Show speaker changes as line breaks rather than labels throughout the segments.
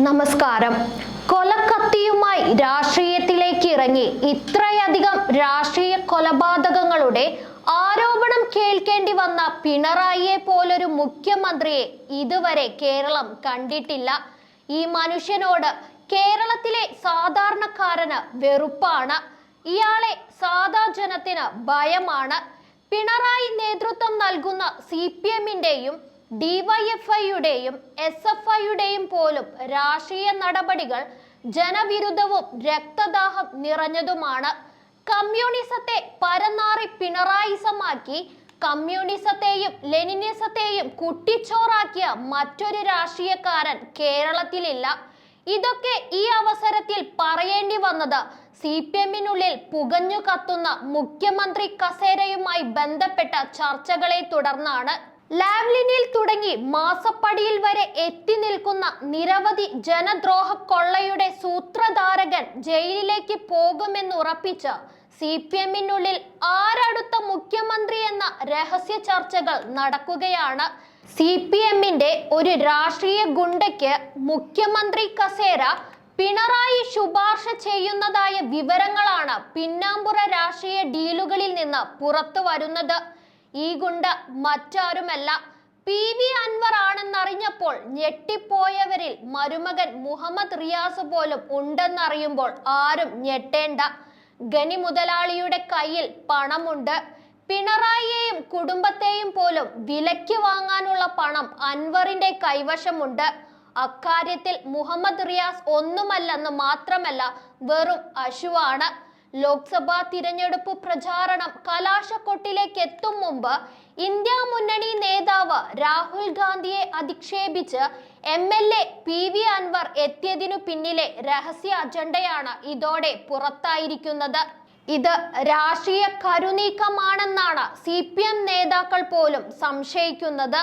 നമസ്കാരം. കൊലക്കത്തിയുമായി രാഷ്ട്രീയത്തിലേക്ക് ഇറങ്ങി ഇത്രയധികം രാഷ്ട്രീയ കൊലപാതകങ്ങളുടെ ആരോപണം കേൾക്കേണ്ടി വന്ന പിണറായിയെ പോലൊരു മുഖ്യമന്ത്രിയെ ഇതുവരെ കേരളം കണ്ടിട്ടില്ല. ഈ മനുഷ്യനോട് കേരളത്തിലെ സാധാരണക്കാരന് വെറുപ്പാണ്. ഇയാളെ സാധാ ജനത്തിന് ഭയമാണ്. പിണറായി നേതൃത്വം നൽകുന്ന സി പി എമ്മിന്റെയും ഡിവൈഎഫ്ഐയുടെയും എസ് എഫ് ഐയുടെയും പോലും രാഷ്ട്രീയ നടപടികൾ ജനവിരുദ്ധവും രക്തദാഹം നിറഞ്ഞതുമാണ്. കമ്മ്യൂണിസത്തെ പരന്നാറി പിണറായിസമാക്കി കമ്മ്യൂണിസത്തെയും ലെനിനിസത്തെയും കുട്ടിച്ചോറാക്കിയ മറ്റൊരു രാഷ്ട്രീയക്കാരൻ കേരളത്തിലില്ല. ഇതൊക്കെ ഈ അവസരത്തിൽ പറയേണ്ടി വന്നത് സി പി എമ്മിനുള്ളിൽ പുകഞ്ഞു കത്തുന്ന മുഖ്യമന്ത്രി കസേരയുമായി ബന്ധപ്പെട്ട ചർച്ചകളെ തുടർന്നാണ്. ലാവ്ലിനിൽ തുടങ്ങി മാസപ്പടിയിൽ വരെ എത്തി നിൽക്കുന്ന നിരവധി ജനദ്രോഹ കൊള്ളയുടെ സൂത്രധാരകൻ ജയിലിലേക്ക് പോകുമെന്നുറപ്പിച്ച് സി പി എമ്മിനുള്ളിൽ ആരടുത്ത മുഖ്യമന്ത്രി എന്ന രഹസ്യ ചർച്ചകൾ നടക്കുകയാണ്. സി പി എമ്മിന്റെ ഒരു രാഷ്ട്രീയ ഗുണ്ടയ്ക്ക് മുഖ്യമന്ത്രി കസേര പിണറായി ശുപാർശ ചെയ്യുന്നതായ വിവരങ്ങളാണ് പിന്നാമ്പുറ രാഷ്ട്രീയ ഡീലുകളിൽ നിന്ന് പുറത്തു വരുന്നത് ഈ ഗുണ്ട മറ്റാരുമല്ല. പി വി അൻവർ ആണെന്നറിഞ്ഞപ്പോൾ ഞെട്ടിപ്പോയവരിൽ മരുമകൻ മുഹമ്മദ് റിയാസ് പോലും ഉണ്ടെന്നറിയുമ്പോൾ ആരും ഞെട്ടേണ്ട. ഖനി മുതലാളിയുടെ കയ്യിൽ പണമുണ്ട്. പിണറായിയെയും കുടുംബത്തെയും പോലും വിലയ്ക്ക് വാങ്ങാനുള്ള പണം അൻവറിന്റെ കൈവശമുണ്ട്. അക്കാര്യത്തിൽ മുഹമ്മദ് റിയാസ് ഒന്നുമല്ലെന്ന് മാത്രമല്ല വെറും അശുവാണ്. ലോക്സഭാ തിരഞ്ഞെടുപ്പ് പ്രചാരണം കലാശക്കൊട്ടിലേക്ക് എത്തും മുമ്പ് ഇന്ത്യ മുന്നണി നേതാവ് രാഹുൽ ഗാന്ധിയെ അധിക്ഷേപിച്ച് M L A P V Anvar എത്തിയതിനു പിന്നിലെ രഹസ്യ അജണ്ടയാണ് ഇതോടെ പുറത്തായിരിക്കുന്നത്. ഇത് രാഷ്ട്രീയ കരുനീക്കമാണെന്നാണ് സി പി എം നേതാക്കൾ പോലും സംശയിക്കുന്നത്.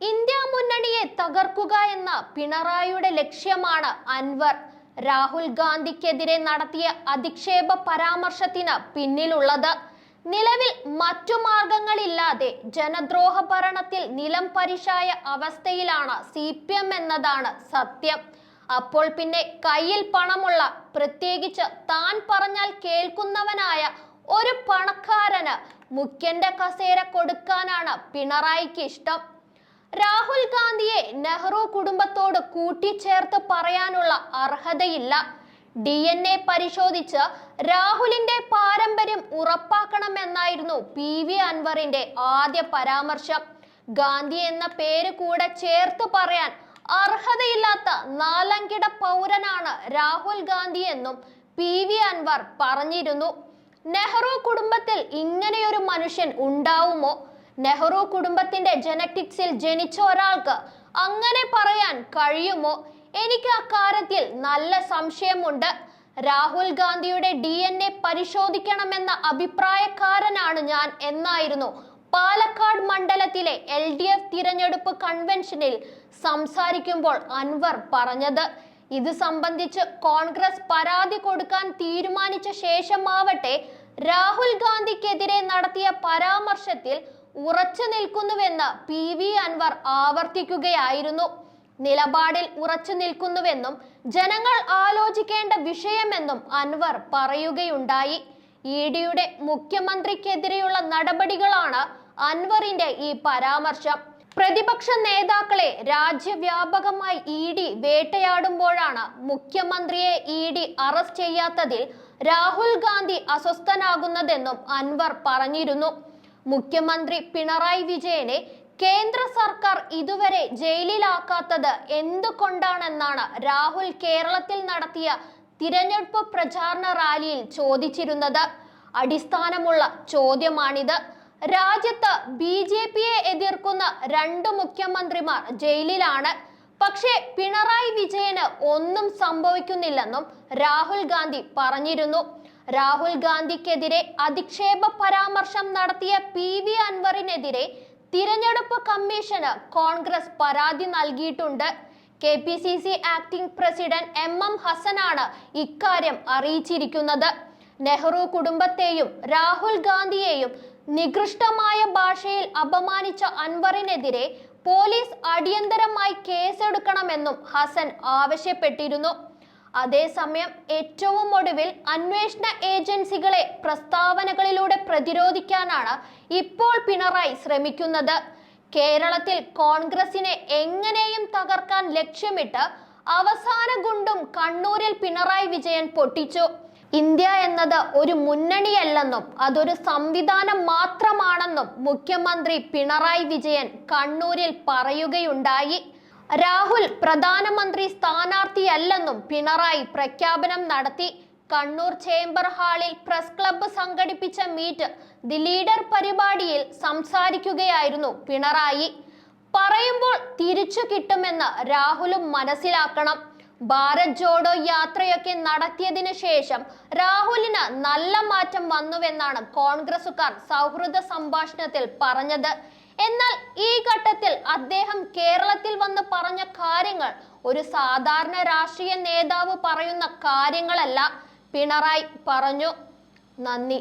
ഇന്ത്യ മുന്നണിയെ തകർക്കുക എന്ന പിണറായിയുടെ ലക്ഷ്യമാണ് അൻവർ. രാഹുൽ ഗാന്ധിക്കെതിരെ നടത്തിയ അധിക്ഷേപ പരാമർശത്തിന് പിന്നിലുള്ളത് നിലവിൽ മറ്റു മാർഗങ്ങളില്ലാതെ ജനദ്രോഹ ഭരണത്തിൽ നിലം പരിശായ അവസ്ഥയിലാണ് സി പി എം എന്നതാണ് സത്യം. അപ്പോൾ പിന്നെ കയ്യിൽ പണമുള്ള പ്രത്യേകിച്ച് താൻ പറഞ്ഞാൽ കേൾക്കുന്നവനായ ഒരു പണക്കാരന് മുഖ്യന്റെ കസേര കൊടുക്കാനാണ് പിണറായിക്ക് ഇഷ്ടം. രാഹുൽ ഗാന്ധിയെ നെഹ്റു കുടുംബത്തോട് കൂട്ടിച്ചേർത്ത് പറയാനുള്ള അർഹതയില്ല. ഡി എൻ എ പരിശോധിച്ച് രാഹുലിന്റെ പാരമ്പര്യം ഉറപ്പാക്കണമെന്നായിരുന്നു പി വി അൻവറിന്റെ ആദ്യ പരാമർശം. ഗാന്ധി എന്ന പേര് കൂടെ ചേർത്ത് പറയാൻ അർഹതയില്ലാത്ത നാലങ്കിട പൗരനാണ് രാഹുൽ ഗാന്ധി എന്നും പി വി അൻവർ പറഞ്ഞിരുന്നു. നെഹ്റു കുടുംബത്തിൽ ഇങ്ങനെയൊരു മനുഷ്യൻ ഉണ്ടാവുമോ? നെഹ്റു കുടുംബത്തിന്റെ ജനറ്റിക്സിൽ ജനിച്ച ഒരാൾക്ക് അങ്ങനെ പറയാൻ കഴിയുമോ? എനിക്ക് അക്കാര്യത്തിൽ നല്ല സംശയമുണ്ട്. രാഹുൽ ഗാന്ധിയുടെ ഡി എൻ എ പരിശോധിക്കണമെന്ന അഭിപ്രായക്കാരനാണ് ഞാൻ എന്നായിരുന്നു. പാലക്കാട് മണ്ഡലത്തിലെ എൽ ഡി എഫ് തിരഞ്ഞെടുപ്പ് കൺവെൻഷനിൽ സംസാരിക്കുമ്പോൾ അൻവർ പറഞ്ഞത് ഇത് സംബന്ധിച്ച് കോൺഗ്രസ് പരാതി കൊടുക്കാൻ തീരുമാനിച്ച ശേഷമാവട്ടെ രാഹുൽ ഗാന്ധിക്കെതിരെ നടത്തിയ പരാമർശത്തിൽ ഉറച്ചു നിൽക്കുന്നുവെന്ന് പി വി അൻവർ ആവർത്തിക്കുകയായിരുന്നു. നിലപാടിൽ ഉറച്ചു നിൽക്കുന്നുവെന്നും ജനങ്ങൾ ആലോചിക്കേണ്ട വിഷയമെന്നും അൻവർ പറയുകയുണ്ടായി. ഇ ഡിയുടെ മുഖ്യമന്ത്രിക്കെതിരെയുള്ള നടപടികളാണ് അൻവറിന്റെ ഈ പരാമർശം. പ്രതിപക്ഷ നേതാക്കളെ രാജ്യവ്യാപകമായി ഇ ഡി വേട്ടയാടുമ്പോഴാണ് മുഖ്യമന്ത്രിയെ ഇ ഡി അറസ്റ്റ് ചെയ്യാത്തതിൽ രാഹുൽ ഗാന്ധി അസ്വസ്ഥനാകുന്നതെന്നും അൻവർ പറഞ്ഞിരുന്നു. മുഖ്യമന്ത്രി പിണറായി വിജയനെ കേന്ദ്ര സർക്കാർ ഇതുവരെ ജയിലിലാക്കാത്തത് എന്തുകൊണ്ടാണെന്നാണ് രാഹുൽ കേരളത്തിൽ നടത്തിയ തിരഞ്ഞെടുപ്പ് പ്രചാരണ റാലിയിൽ ചോദിച്ചിരുന്നത്. അടിസ്ഥാനമുള്ള ചോദ്യമാണിത്. രാജ്യത്ത് ബി ജെ പിയെ എതിർക്കുന്ന രണ്ട് മുഖ്യമന്ത്രിമാർ ജയിലിലാണ്. പക്ഷേ പിണറായി വിജയന് ഒന്നും സംഭവിക്കുന്നില്ലെന്നും രാഹുൽ ഗാന്ധി പറഞ്ഞിരുന്നു. രാഹുൽ ഗാന്ധിക്കെതിരെ അധിക്ഷേപ പരാമർശം നടത്തിയ പി വി അൻവറിനെതിരെ തിരഞ്ഞെടുപ്പ് കമ്മീഷന് കോൺഗ്രസ് പരാതി നൽകിയിട്ടുണ്ട്. K P C C acting president M M ഹസനാണ് ഇക്കാര്യം അറിയിച്ചിരിക്കുന്നത്. നെഹ്റു കുടുംബത്തെയും രാഹുൽ ഗാന്ധിയെയും നികൃഷ്ടമായ ഭാഷയിൽ അപമാനിച്ച അൻവറിനെതിരെ പോലീസ് അടിയന്തരമായി കേസെടുക്കണമെന്നും ഹസൻ ആവശ്യപ്പെട്ടിരുന്നു. അതേസമയം ഏറ്റവും ഒടുവിൽ അന്വേഷണ ഏജൻസികളെ പ്രസ്താവനകളിലൂടെ പ്രതിരോധിക്കാനാണ് ഇപ്പോൾ പിണറായി ശ്രമിക്കുന്നത്. കേരളത്തിൽ കോൺഗ്രസിനെ എങ്ങനെയും തകർക്കാൻ ലക്ഷ്യമിട്ട് അവസാന ഗുണ്ടും കണ്ണൂരിൽ പിണറായി വിജയൻ പൊട്ടിച്ചു. ഇന്ത്യ എന്നത് ഒരു മുന്നണിയല്ലെന്നും അതൊരു സംവിധാനം മാത്രമാണെന്നും മുഖ്യമന്ത്രി പിണറായി വിജയൻ കണ്ണൂരിൽ പറയുകയുണ്ടായി. രാഹുൽ പ്രധാനമന്ത്രി സ്ഥാനാർത്ഥിയല്ലെന്നും പിണറായി പ്രഖ്യാപനം നടത്തി. കണ്ണൂർ ചേംബർ ഹാളിൽ പ്രസ് ക്ലബ്ബ് സംഘടിപ്പിച്ച മീറ്റ് ദി ലീഡർ പരിപാടിയിൽ സംസാരിക്കുകയായിരുന്നു പിണറായി. പറയുമ്പോൾ തിരിച്ചു കിട്ടുമെന്ന് രാഹുലും മനസ്സിലാക്കണം. ഭാരത് ജോഡോ യാത്രയൊക്കെ നടത്തിയതിനു ശേഷം രാഹുലിന് നല്ല മാറ്റം വന്നുവെന്നാണ് കോൺഗ്രസുകാർ സൗഹൃദ സംഭാഷണത്തിൽ പറഞ്ഞത്. എന്നാൽ ഈ ഘട്ടത്തിൽ അദ്ദേഹം കേരളത്തിൽ വന്ന് പറഞ്ഞ കാര്യങ്ങൾ ഒരു സാധാരണ രാഷ്ട്രീയ നേതാവ് പറയുന്ന കാര്യങ്ങളല്ല പിണറായി പറഞ്ഞു. നന്ദി.